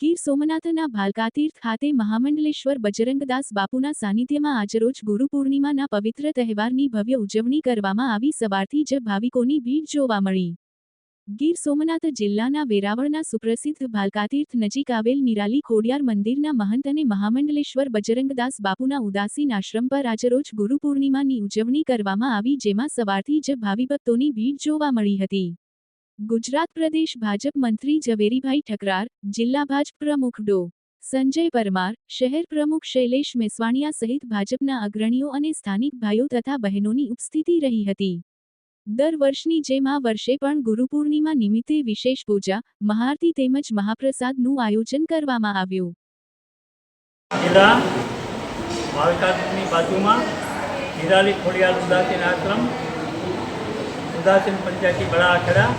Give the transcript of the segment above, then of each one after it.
ગીર સોમનાથના ભાલકાતીર્થ ખાતે મહામંડલેશ્વર બજરંગદાસ બાપુના સાનિધ્યમાં આજરોજ ગુરુ પૂર્ણિમાના પવિત્ર તહેવારની ભવ્ય ઉજવણી કરવામાં આવી. સવારથી જ ભાવિકોની ભીડ જોવા મળી. ગીર સોમનાથ જિલ્લાના વેરાવળના સુપ્રસિદ્ધ ભાલકાતીર્થ નજીક આવેલ નિરાલી ખોડિયાર મંદિરના મહંત અને મહામંડલેશ્વર બજરંગદાસ બાપુના ઉદાસીન આશ્રમ પર આજરોજ ગુરુ પૂર્ણિમાની ઉજવણી કરવામાં આવી, જેમાં સવારથી જ ભાવિભક્તોની ભીડ જોવા મળી હતી. ગુજરાત પ્રદેશ ભાજપ મંત્રી ઝવેરીભાઈ ઠકરાર, જિલ્લા ભાજપ પ્રમુખ ડો. સંજય પરમાર, શહેર પ્રમુખ શૈલેષ મેસવાણિયા સહિત ભાજપના અગ્રણીઓ અને સ્થાનિક ભાઈઓ તથા બહેનોની ઉપસ્થિતિ રહી હતી. દર વર્ષની જેમ આ વર્ષે પણ ગુરુપૂર્ણિમા નિમિત્તે વિશેષ પૂજા, મહાઆરતી તેમજ મહાપ્રસાદનું આયોજન કરવામાં આવ્યું. જિલ્લા બાજુમાં હિરાલી ખોડિયાર ઉદાસીન આશ્રમ, ઉદાસીન પંચાયતી બળા આખડા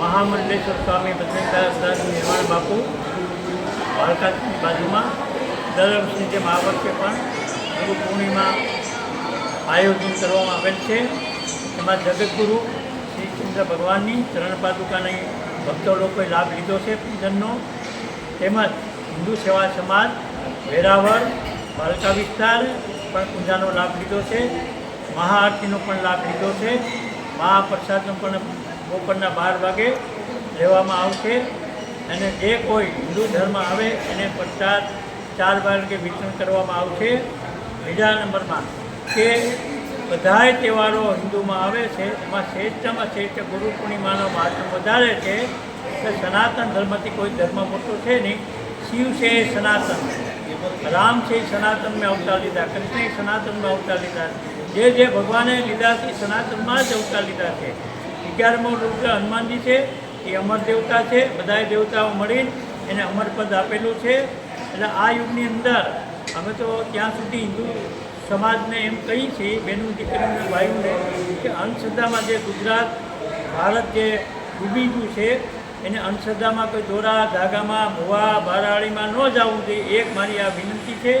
મહામંડલેશ્વર સ્વામી બદ્રીદાસ દાસ નિર્માણ બાપુ માલકાતની બાજુમાં દર વર્ષની જેમ આ વર્ષે પણ ગુરુ પૂર્ણિમા આયોજન કરવામાં આવેલ છે. એમાં જગતગુરુ શ્રી ચંદ્ર ભગવાનની ચરણ પાદુકાની ભક્તો લોકોએ લાભ લીધો છે પૂજનનો. તેમજ હિન્દુ સેવા સમાજ, વેરાવળ બાલકા વિસ્તાર પણ પૂજાનો લાભ લીધો છે. મહાઆરતીનો પણ લાભ લીધો છે. મહાપ્રસાદનો પણ બપોરના બાર વાગે લેવામાં આવશે અને જે કોઈ હિન્દુ ધર્મ આવે એને પ્રસાદ ચાર વાગે વિતરણ કરવામાં આવશે. બીજા નંબરમાં કે બધાય તહેવારો હિન્દુમાં આવે છે, એમાં શ્રેષ્ઠમાં શ્રેષ્ઠ ગુરુ પૂર્ણિમાનો મહત્વ વધારે છે કે સનાતન ધર્મથી કોઈ ધર્મ મોટો છે નહીં. શિવ છે એ સનાતન. રામ છે એ સનાતનમાં અવતાર લીધા, કૃષ્ણ એ સનાતનમાં અવતાર લીધા. જે જે ભગવાને લીધા છે સનાતનમાં જ અવતાર લીધા છે. અગિયારમો રુદ્ર હનુમાનજી છે, એ અમર દેવતા છે, બધાય દેવતાઓ મળીને એને અમરપદ આપેલું છે. એટલે આ યુગની અંદર અમે તો ત્યાં સુધી હિન્દુ સમાજને એમ કહી છીએ બહેનું દીકરીનું ભાઈઓને, કે અંધશ્રદ્ધામાં જે ગુજરાત, ભારત જે ડૂબી ગયું છે, એને અંધશ્રદ્ધામાં કોઈ દોરા, ધાગામાં, ભુવા, બારાળીમાં ન જવું જોઈએ. એક મારી આ વિનંતી છે,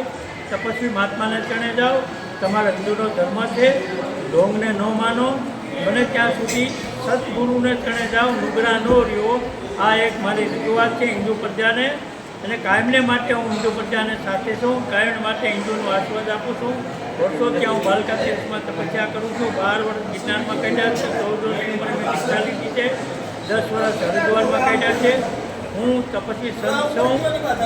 તપસ્વી મહાત્માને ચણે જાઓ. તમારા હિન્દુનો ધર્મ છે ઢોંગને ન માનો. બને ત્યાં સુધી સદગુરુને ક્ષણે જાઓ, નુગરા નો રહ્યો. આ એક મારી રજૂઆત છે હિન્દુ પ્રજાને. અને કાયમને માટે હું હિન્દુ પ્રજાને સાથે છું. કાયમ માટે હિન્દુનો આશીર્વાદ આપું છું. વર્ષોથી હું બાલકા દેશમાં તપસ્યા કરું છું. બાર વર્ષ ગિરનારમાં કાઢ્યા છે. ચૌદ વર્ષની ઉંમરે લીધી છે. દસ વર્ષ હરિદ્વારમાં કાઢ્યા છે. હું તપસ્વી સંત છું.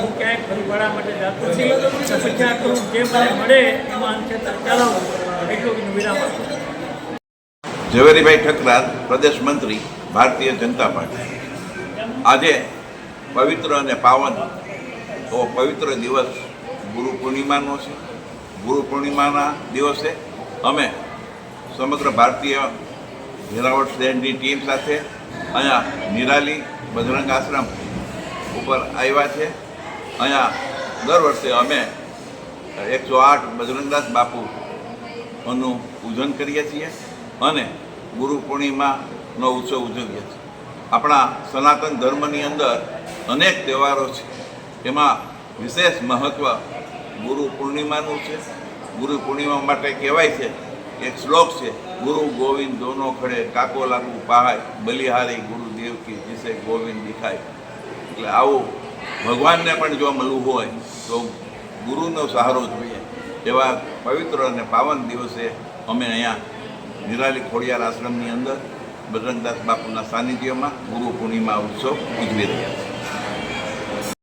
હું ક્યાંય ફરીવાળા માટે જાતો નથી. તપસ્યા કરું. જે મને મળે એમાં અંશે ચલાવું. એટલું વિરામ આપું ઝવેરીભાઈ ઠકરાર પ્રદેશ મંત્રી, ભારતીય જનતા પાર્ટી. આજે પવિત્ર અને પાવન તો પવિત્ર દિવસ ગુરુ પૂર્ણિમાનો છે. ગુરુ પૂર્ણિમાના દિવસે અમે સમગ્ર ભારતીય વેરાવળ શહેરની ટીમ સાથે અહીંયા નિરાલી બજરંગ આશ્રમ ઉપર આવ્યા છે. અહીંયા દર વર્ષે અમે એકસો આઠ બજરંગદાસ બાપુનું પૂજન કરીએ છીએ. અને ગુરુ પૂર્ણિમાનો ઉત્સવ ઉજવીએ છીએ. આપણા સનાતન ધર્મની અંદર અનેક તહેવારો છે. એમાં વિશેષ મહત્ત્વ ગુરુ પૂર્ણિમાનું છે. ગુરુ પૂર્ણિમા માટે કહેવાય છે એક શ્લોક છે, ગુરુ ગોવિંદ દોનો ખડે કાકો લાગુ પહાય, બલિહારી ગુરુદેવ કી જીસે ગોવિંદ દેખાય. એટલે આવું ભગવાનને પણ જો મળવું હોય, તો ગુરુનો સહારો જોઈએ. એવા પવિત્ર અને પાવન દિવસે અમે અહીંયા નિરાલી ખોડિયાર આશ્રમની અંદર બજરંગદાસ બાપુના સાનિધ્યમાં ગુરુ પૂર્ણિમા ઉત્સવ ઉજવી રહ્યા છીએ